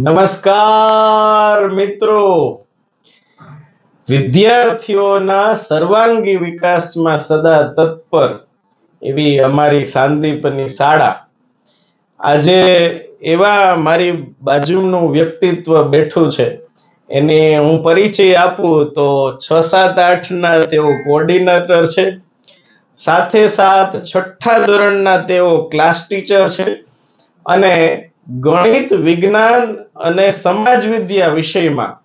નમસ્કાર મિત્રો. વિદ્યાર્થીઓના સર્વાંગી વિકાસમાં સદા તત્પર એવી અમારી સાંદીપની શાળા. આજે એવા મારી બાજુનું વ્યક્તિત્વ બેઠું છે. એને હું પરિચય આપું તો છ, સાત, આઠના તેઓ કોર્ડિનેટર છે. સાથે સાથ છઠ્ઠા ધોરણના તેઓ ક્લાસ ટીચર છે. અને ગણિત વિજ્ઞાન અને સમાજ વિદ્યા વિષયમાં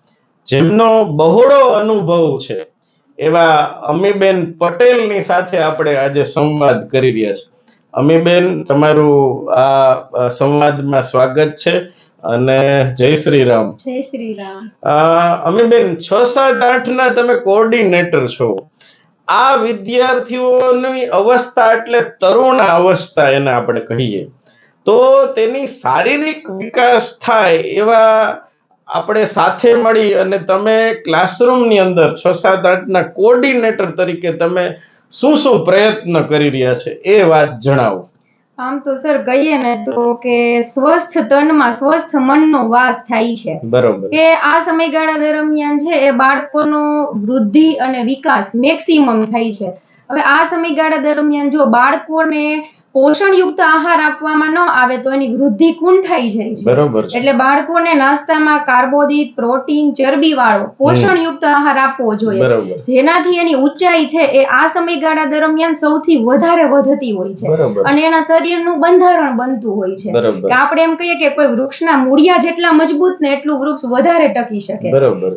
જેમનો બહોળો અનુભવ છે એવા અમીબેન પટેલની સાથે આપણે આજે સંવાદ કરી રહ્યા છે અમીબેન તમારું આ સંવાદમાં સ્વાગત છે અને જય શ્રી રામ જય શ્રી રામ અમીબેન છ સાત આઠ ના તમે કોર્ડિનેટર છો. આ વિદ્યાર્થીઓની અવસ્થા એટલે તરુણ અવસ્થા એને આપણે કહીએ. તો તેની શારીરિક વિકાસ થાય એવા આપણે સાથે મળી અને તમે ક્લાસરૂમની અંદર છ સાત આઠના કોર્ડિનેટર તરીકે તમે શું શું પ્રયત્ન કરી રહ્યા છે એ વાત જણાવો. આમ તો સર કહીએ ને તો કે સ્વસ્થ તનમાં સ્વસ્થ મનનો વાસ થાય છે. બરોબર. કે આ સમયગાળા દરમિયાન છે એ બાળકોનો વૃદ્ધિ અને વિકાસ મેક્સિમમ થાય છે. હવે આ સમયગાળા દરમિયાન જો બાળકોને પોષણયુક્ત આહાર આપવામાં ન આવે તો એની વૃદ્ધિ કુંઠાઈ જાય છે. બરોબર એટલે બાળકોને નાસ્તામાં કાર્બોદિત પ્રોટીન ચરબી વાળો પોષણયુક્ત આહાર આપવો જોઈએ. જેનાથી એની ઊંચાઈ છે એ આ સમયગાળા દરમિયાન સૌથી વધારે વધતી હોય છે. અને એના શરીરનું બંધારણ બનતું હોય છે. કે આપણે એમ કહીએ કે કોઈ વૃક્ષના મૂળિયા જેટલા મજબૂત ને એટલું વૃક્ષ વધારે ટકી શકે.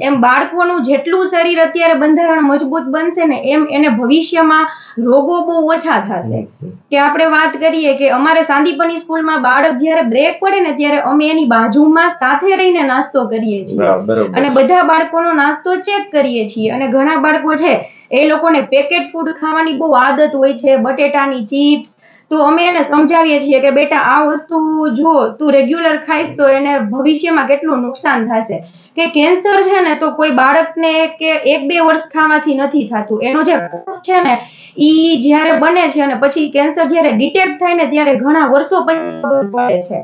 એમ બાળકોનું જેટલું શરીર અત્યારે બંધારણ મજબૂત બનશે ને એમ એને ભવિષ્યમાં રોગો બહુ ઓછા થશે. કે આપણે વાત કરીએ કે અમારે સાંદીપની સ્કૂલમાં બાળક જ્યારે બ્રેક પડે ને ત્યારે અમે એની બાજુમાં સાથે રહીને નાસ્તો કરીએ છીએ. અને બધા બાળકોનો નાસ્તો ચેક કરીએ છીએ. અને ઘણા બાળકો છે એ લોકોને પેકેટ ફૂડ ખાવાની બહુ આદત હોય છે બટેટાની ચિપ્સ તો અમે એને સમજાવીએ છીએ કે બેટા આ વસ્તુ જો તું રેગ્યુલર ખાઈશ તો એને ભવિષ્યમાં કેટલું નુકસાન થશે. કે કેન્સર છે ને તો કોઈ બાળકને કે એક બે વર્ષ ખાવાથી નથી થતું. એનો જે કોષ છે ને ઈ જ્યારે બને છે અને પછી કેન્સર જ્યારે ડિટેક્ટ થાય ને ત્યારે ઘણા વર્ષો પછી પડે છે.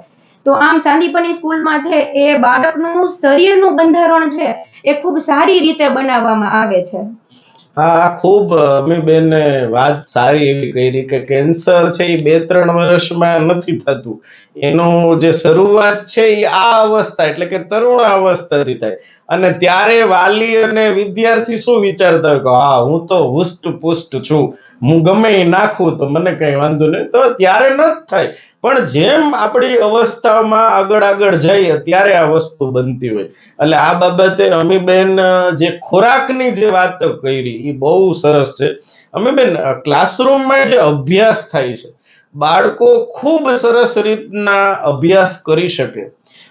તો આમ સાંદીપની સ્કૂલમાં છે એ બાળકનું શરીરનું બંધારણ છે એ ખૂબ સારી રીતે બનાવવામાં આવે છે. હા, ખૂબ અમીબેને વાત સારી એવી કરી કે કેન્સર છે એ બે ત્રણ વર્ષમાં નથી થતું. એનું જે શરૂઆત છે એ આ અવસ્થા, એટલે કે તરુણ અવસ્થાથી થાય. અને ત્યારે વાલી અને વિદ્યાર્થી શું વિચારતા કે, હા, હું તો હુષ્ટ પુષ્ટ છું. હું ગમે એ નાખું તો મને કઈ વાંધો નહીં. તો ત્યારે ન થાય. પણ જેમ આપણી અવસ્થામાં આગળ આગળ જઈએ, ત્યારે આ વસ્તુ બનતી હોય. એટલે આ બાબતે અમીબેન જે ખોરાકની જે વાત કરી એ બહુ સરસ છે. અમીબેન ક્લાસરૂમમાં જે અભ્યાસ થાય છે, બાળકો ખૂબ સરસ રીતના અભ્યાસ કરી શકે.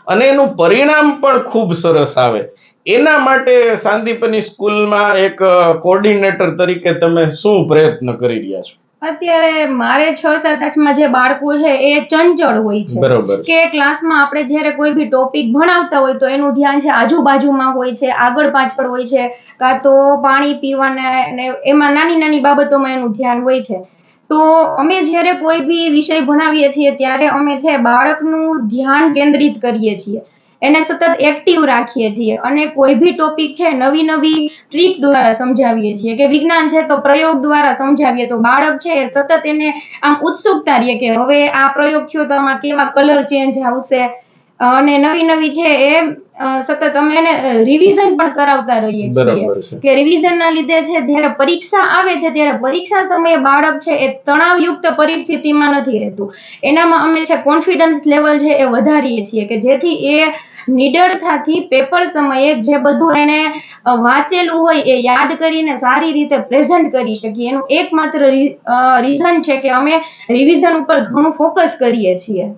અને એનું પરિણામ પણ ખૂબ સરસ આવે. એના માટે સાંદીપની સ્કૂલમાં એક કોર્ડિનેટર તરીકે તમે શું પ્રયત્ન કરી રહ્યા છો? અત્યારે મારે છ સાત આઠમાં જે બાળકો છે એ ચંચળ હોય છે. બરોબર. કે ક્લાસમાં આપણે જ્યારે કોઈ બી ટોપિક ભણાવતા હોય તો એનું ધ્યાન છે આજુબાજુમાં હોય છે આગળ પાછળ હોય છે કાં તો પાણી પીવાના એમાં નાની નાની બાબતોમાં એનું ધ્યાન હોય છે. તો અમે જ્યારે કોઈ બી વિષય ભણાવીએ છીએ ત્યારે અમે છે બાળકનું ધ્યાન કેન્દ્રિત કરીએ છીએ. એને સતત એક્ટિવ રાખીએ છીએ અને કોઈ બી ટોપિક છે નવી નવી ટ્રીક દ્વારા સમજાવીએ છીએ કે વિજ્ઞાન છે તો પ્રયોગ દ્વારા સમજાવીએ તો બાળક છે એ સતત એને આમ ઉત્સુકતા રહે કે હવે આ પ્રયોગ થયો તો આમાં કેવા કલર ચેન્જ આવશે? અને નવી નવી છે એ સતત અમે એને રિવિઝન પણ કરાવતા રહીએ છીએ કે રિવિઝન ના લીધે છે જ્યારે પરીક્ષા આવે છે ત્યારે પરીક્ષા સમયે બાળક છે એ તણાવયુક્ત પરિસ્થિતિમાં નથી રહેતું. એનામાં અમે છે કોન્ફિડન્સ લેવલ છે એ વધારીએ છીએ કે જેથી એ નિડરતાથી પેપર સમયે જે બધું એને વાંચેલું હોય એ યાદ કરીને સારી રીતે પ્રેઝન્ટ કરી શકીએ. એનું એકમાત્ર રીઝન છે કે અમે રિવિઝન ઉપર ઘણું ફોકસ કરીએ છીએ.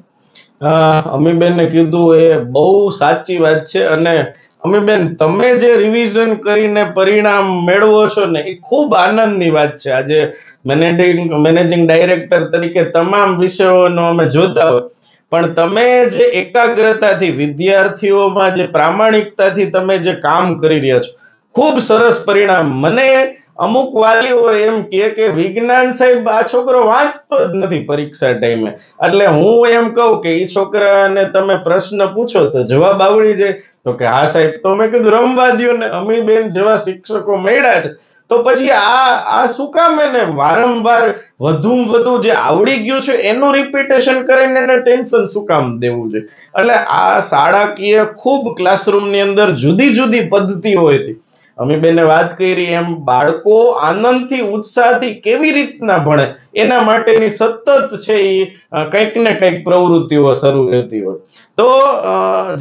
અમીબેને કીધું એ બહુ સાચી વાત છે અને અમીબેન, તમે જે રિવિઝન કરીને પરિણામ મેળવો છો ને, એ ખૂબ આનંદની વાત છે. આજે મેનેજિંગ મેનેજિંગ ડાયરેક્ટર તરીકે તમામ વિષયોનો અમે જોતા હોય. પણ તમે જે એકાગ્રતાથી વિદ્યાર્થીઓમાં જે પ્રામાણિકતાથી તમે જે કામ કરી રહ્યા છો, ખૂબ સરસ પરિણામ. મને અમુક વાલીઓ એમ કહે કે, વિજ્ઞાન સાહેબ, આ છોકરો વાંચતો જ નથી પરીક્ષા ટાઈમે. એટલે હું એમ કહું કે એ છોકરાને તમે પ્રશ્ન પૂછો તો જવાબ આવડી જાય. તો કે, હા સાહેબ. તો મેં કીધું, રમવા દ્યો ને. અમીબેન જેવા શિક્ષકો મળ્યા છે. તો પછી આ આ શું કામ એને વારંવાર વધુ વધુ જે આવડી ગયું છે, એનું રિપીટેશન કરીને એને ટેન્શન શું કામ દેવું છે? એટલે આ શાળાકીય ખૂબ ક્લાસરૂમની અંદર જુદી જુદી પદ્ધતિઓ હતી અમે બેને વાત કરી એમ બાળકો આનંદથી, ઉત્સાહથી કેવી રીતના ભણે? એના માટેની સતત છે એ કંઈક ને કંઈક પ્રવૃત્તિઓ શરૂ રહેતી હોય. તો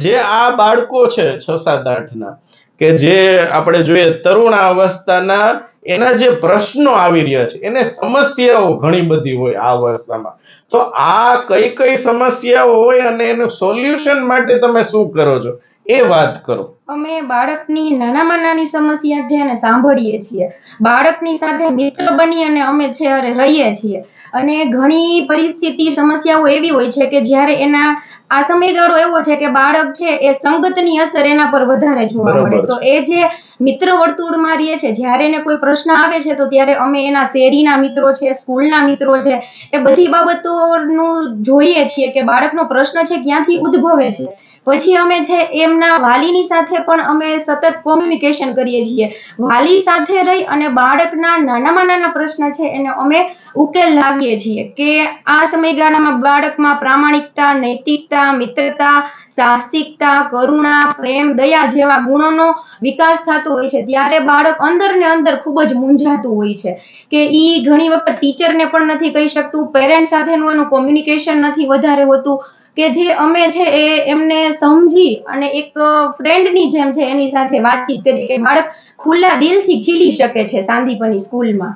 જે આ બાળકો છે, છ સાત આઠના કે જે આપણે જોઈએ તરુણાવસ્થાના એના જે પ્રશ્નો આવી રહ્યા છે, એને સમસ્યાઓ ઘણી બધી હોય આ અવસ્થામાં. તો આ કઈ કઈ સમસ્યાઓ હોય અને એનું સોલ્યુશન માટે તમે શું કરો છો? એ વાત કરો. અમે બાળકની નાનામાં નાની સમસ્યા છે અને સાંભળીએ છીએ. બાળકની સાથે મિત્ર બની અને અમે છે રહીએ છીએ. અને ઘણી પરિસ્થિતિ સમસ્યાઓ એવી હોય છે કે જ્યારે એના આ સમયગાળો એવો છે કે બાળક છે એ સંગતની અસર એના પર વધારે જોવા મળે. તો એ જે મિત્ર વર્તુળમાં રહીએ છે જ્યારે એને કોઈ પ્રશ્ન આવે છે તો ત્યારે અમે એના શેરીના મિત્રો છે સ્કૂલના મિત્રો છે એ બધી બાબતોનું જોઈએ છીએ કે બાળકનો પ્રશ્ન છે ક્યાંથી ઉદ્ભવે છે. પછી અમે છે એમના વાલીની સાથે પણ અમે સતત કોમ્યુનિકેશન કરીએ છીએ. વાલી સાથે રહી અને બાળકના નાનામાં નાના પ્રશ્ન છે એને અમે ઉકેલ લાવીએ છીએ કે આ સમયગાળામાં બાળકમાં પ્રામાણિકતા, નૈતિકતા, મિત્રતા, સાહસિકતા, કરુણા, પ્રેમ, દયા જેવા ગુણોનો વિકાસ થતો હોય છે. ત્યારે બાળક અંદર ને અંદર ખૂબ જ મૂંઝાતું હોય છે કે ઈ ઘણી વખત ટીચરને પણ નથી કહી શકતું પેરેન્ટ સાથેનું એનું કોમ્યુનિકેશન નથી વધારે હોતું. કે જે અમે છે એ એમને સમજી અને એક ફ્રેન્ડની જેમ છે એની સાથે વાતચીત કરી કે બાળક ખુલ્લા દિલથી ખીલી શકે છે સાંદીપની સ્કૂલમાં.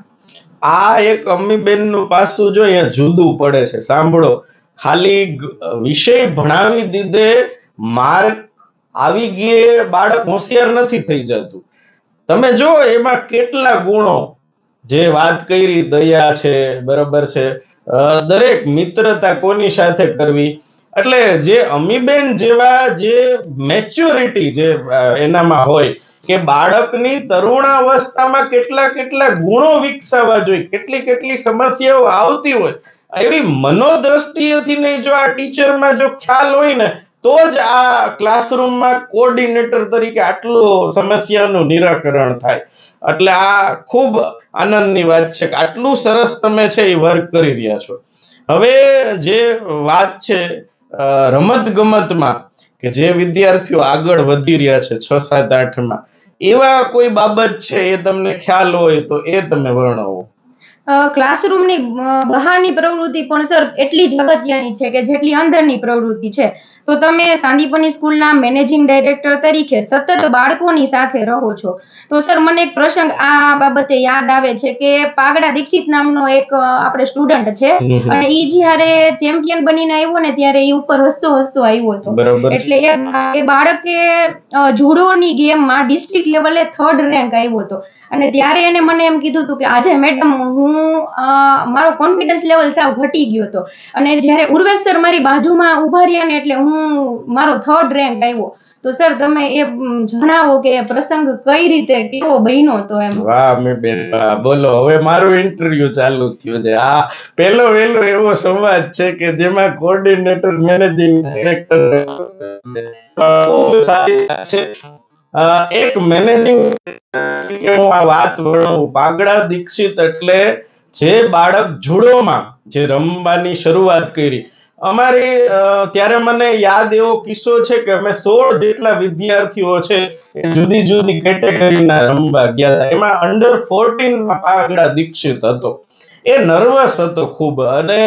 આ એક અમ્મીબેનનું પાસું જો અહીંયા જુદું પડે છે. સાંભળો. ખાલી વિષય ભણાવી દીધે માર્ક આવી ગયે બાળક હોશિયાર નથી થઈ જતું. તમે જો એમાં કેટલા ગુણો જે વાત કરી દયા છે, બરાબર છે. દરેક મિત્રતા કોની સાથે કરવી? એટલે જે અમીબેન જેવા જે મેચ્યોરિટી જે એનામાં હોય કે બાળકની તરુણાવસ્થામાં કેટલા કેટલા ગુણો વિકસાવવા જોઈએ, કેટલી કેટલી સમસ્યાઓ આવતી હોય, એવી મનોદ્રષ્ટિએથી નહીં જો આ ટીચરમાં જો ખ્યાલ હોય ને, તો જ આ ક્લાસરૂમમાં કોર્ડિનેટર તરીકે આટલું સમસ્યાનું નિરાકરણ થાય. એટલે આ ખૂબ આનંદની વાત છે કે આટલું સરસ તમે છે એ વર્ક કરી રહ્યા છો. હવે જે વાત છે રમત ગમતમાં કે જે વિદ્યાર્થીઓ આગળ વધી રહ્યા છે છ, સાત, આઠમાં, એવા કોઈ બાબત છે એ તમને ખ્યાલ હોય તો એ તમે વર્ણવો. ક્લાસરૂમની બહારની પ્રવૃત્તિ પણ સર એટલી જ અગત્યની છે કે જેટલી અંદરની પ્રવૃત્તિ છે. તો તમે સાંદીપની સ્કૂલના મેનેજિંગ ડાયરેક્ટર તરીકે સતત બાળકોની સાથે રહો છો. તો સર મને એક પ્રસંગ આ બાબતે યાદ આવે છે કે પાગડા દીક્ષિત નામનો એક આપણે સ્ટુડન્ટ છે. અને ઈ જ્યારે ચેમ્પિયન બનીને આવ્યો ને ત્યારે ઈ ઉપર હસતો હસતો આવ્યો હતો. એટલે એ એ બાળકે જુડોની ગેમમાં ડિસ્ટ્રિક્ટ લેવલે થર્ડ રેન્ક આવ્યો હતો. અને ત્યારે એને મને એમ કીધું હતું કે આજે મેડમ હું મારો કોન્ફિડન્સ લેવલ સાવ ઘટી ગયો હતો અને જ્યારે ઉર્વેશ મારી બાજુમાં ઊભા રહ્યા ને એટલે હું મારો થર્ડ રેન્ક આવ્યો. તો સર તમે એ જણાવો કે પ્રસંગ કઈ રીતે કેવો બન્યો હતો એમ? વાહ, મે બેન બોલો, હવે મારું ઇન્ટરવ્યુ ચાલુ થયું છે. આ, પહેલો વહેલો એવો સંવાદ છે કે જેમાં કોઓર્ડિનેટર મેનેજિંગ ડિરેક્ટર છે. એક મેનેજિંગ હું આ વાત વર્ણવું. પાગડા દીક્ષિત એટલે જે બાળક જુડોમાં જે રમવાની શરૂઆત કરી. અમારી ત્યારે મને યાદ એવો કિસ્સો છે કે અમે સોળ જેટલા વિદ્યાર્થીઓ છે એ જુદી જુદી કેટેગરીના રમવા ગયા હતા. એમાં અંડર ફોર્ટીનમાં પાગડા દીક્ષિત હતો. એ નર્વસ હતો ખૂબ. અને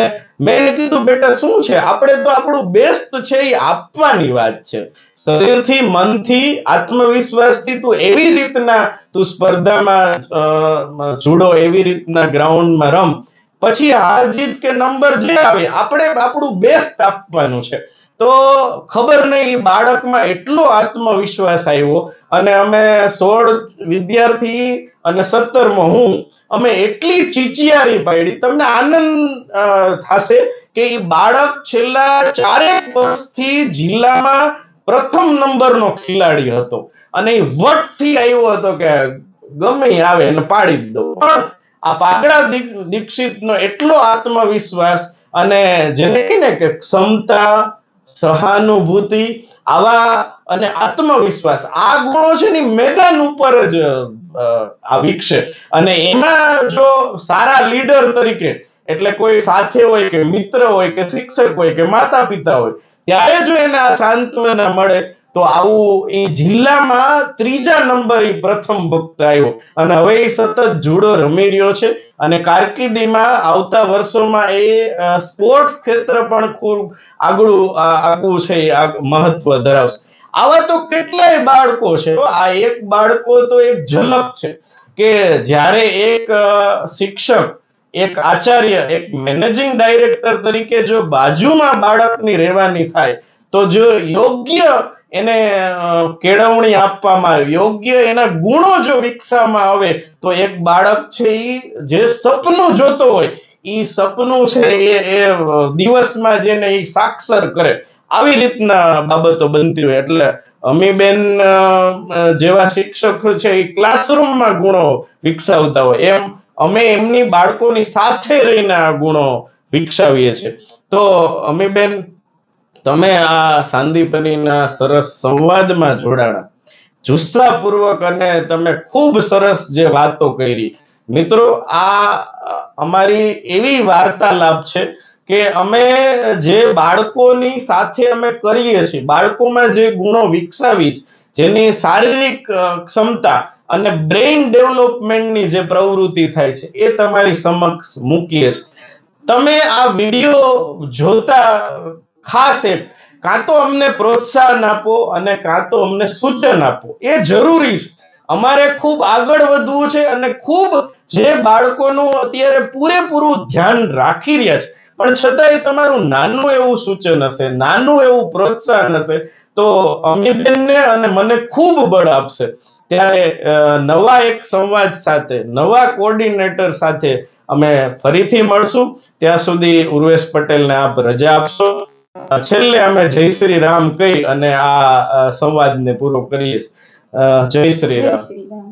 મેં કીધું, બેટા, શું છે? આપણે તો આપણું બેસ્ટ છે એ આપવાની વાત છે. શરીરથી, મનથી, આત્મવિશ્વાસથી તું એવી રીતના તું સ્પર્ધામાં જુડો, એવી રીતના ગ્રાઉન્ડમાં રમ. પછી હાર જીત કે નંબર જે આવે, આપણે આપણું બેસ્ટ આપવાનું છે. તો ખબર નહીં બાળકમાં એટલો આત્મવિશ્વાસ આવ્યો, અને અમે સોળ વિદ્યાર્થી અને સત્તરમાં હું, અમે એટલી ચીચિયારી પાડી. તમને આનંદ થશે કે એ બાળક છેલ્લા ચારેક વર્ષથી જિલ્લામાં પ્રથમ નંબરનો ખેલાડી હતો. અને એ વટથી આવ્યો હતો કે ગમે આવે એને પાડી દો પણ આ પાગડા દીક્ષિતનો એટલો આત્મવિશ્વાસ અને જેને કહીને કે ક્ષમતા, સહાનુભૂતિ, આવા અને આત્મવિશ્વાસ, આ ગુણો છે ને મેદાન ઉપર જ આ વિકસે અને એમાં જો સારા લીડર તરીકે, એટલે કોઈ સાથે હોય કે મિત્ર હોય કે શિક્ષક હોય કે માતા પિતા હોય ત્યારે જો એને સાંત્વના મળે, તો આવું એ જિલ્લામાં ત્રીજા નંબર એ પ્રથમ ભક્ત આવ્યો. અને હવે એ સતત જુડો રમી રહ્યો છે. અને કારકિર્દીમાં આવતા વર્ષોમાં એ સ્પોર્ટ્સ ક્ષેત્ર પણ ખૂબ આગળ આગવું છે મહત્વ ધરાવશે. આવા તો કેટલાય બાળકો છે. આ એક બાળકો તો એક ઝલક છે કે જ્યારે એક શિક્ષક એક આચાર્ય, એક મેનેજિંગ ડાયરેક્ટર તરીકે જો બાજુમાં બાળકની રહેવાની થાય, તો જો યોગ્ય એને કેળવણી આપવામાં આવે, યોગ્ય એના ગુણો જો વિકસાવવામાં આવે, તો એક બાળક છે એ જે સપનું જોતો હોય એ સપનું છે એ એ દિવસમાં જેને એ સાક્ષર કરે, આવી રીતના બાબતો બનતી હોય. એટલે અમીબેન જેવા શિક્ષકો છે એ ક્લાસરૂમમાં ગુણો વિકસાવતા હોય. એમ અમે એમની બાળકોની સાથે રહીને આ ગુણો વિકસાવીએ છીએ. તો અમીબેન, તમે આ સાંદીપનીના સરસ સંવાદમાં જોડાણા. જુસ્સાપૂર્વક અને તમે ખૂબ સરસ જે વાતો કરી. મિત્રો, આ અમારી એવી વાર્તાલાપ છે કે અમે જે બાળકોની સાથે અમે કરીએ છીએ, બાળકોમાં જે ગુણો વિકસાવી જેની શારીરિક ક્ષમતા અને બ્રેઇન ડેવલપમેન્ટની જે પ્રવૃત્તિ થાય છે, એ તમારી સમક્ષ મૂકીએ છીએ તમે આ વીડિયો જોતા ખાસ એક કાં તો અમને પ્રોત્સાહન આપો અને કાં તો અમને સૂચન આપો, એ જરૂરી છે. અમારે ખૂબ આગળ વધવું છે અને ખૂબ જે બાળકોનું અત્યારે પૂરેપૂરું ધ્યાન રાખી રહ્યા છે. પણ છતાંય તમારું નાનું એવું સૂચન હશે, નાનું એવું પ્રોત્સાહન હશે તો અમીબેનને અને મને ખૂબ બળ આપશે. ત્યારે નવા એક સંવાદ સાથે, નવા કોર્ડિનેટર સાથે અમે ફરીથી મળશું. ત્યાં સુધી ઉર્વેશ પટેલને આપ રજા આપશો. છેલ્લે અમે જય શ્રી રામ કહી અને આ સંવાદને પૂરો કરીએ. જય શ્રી રામ.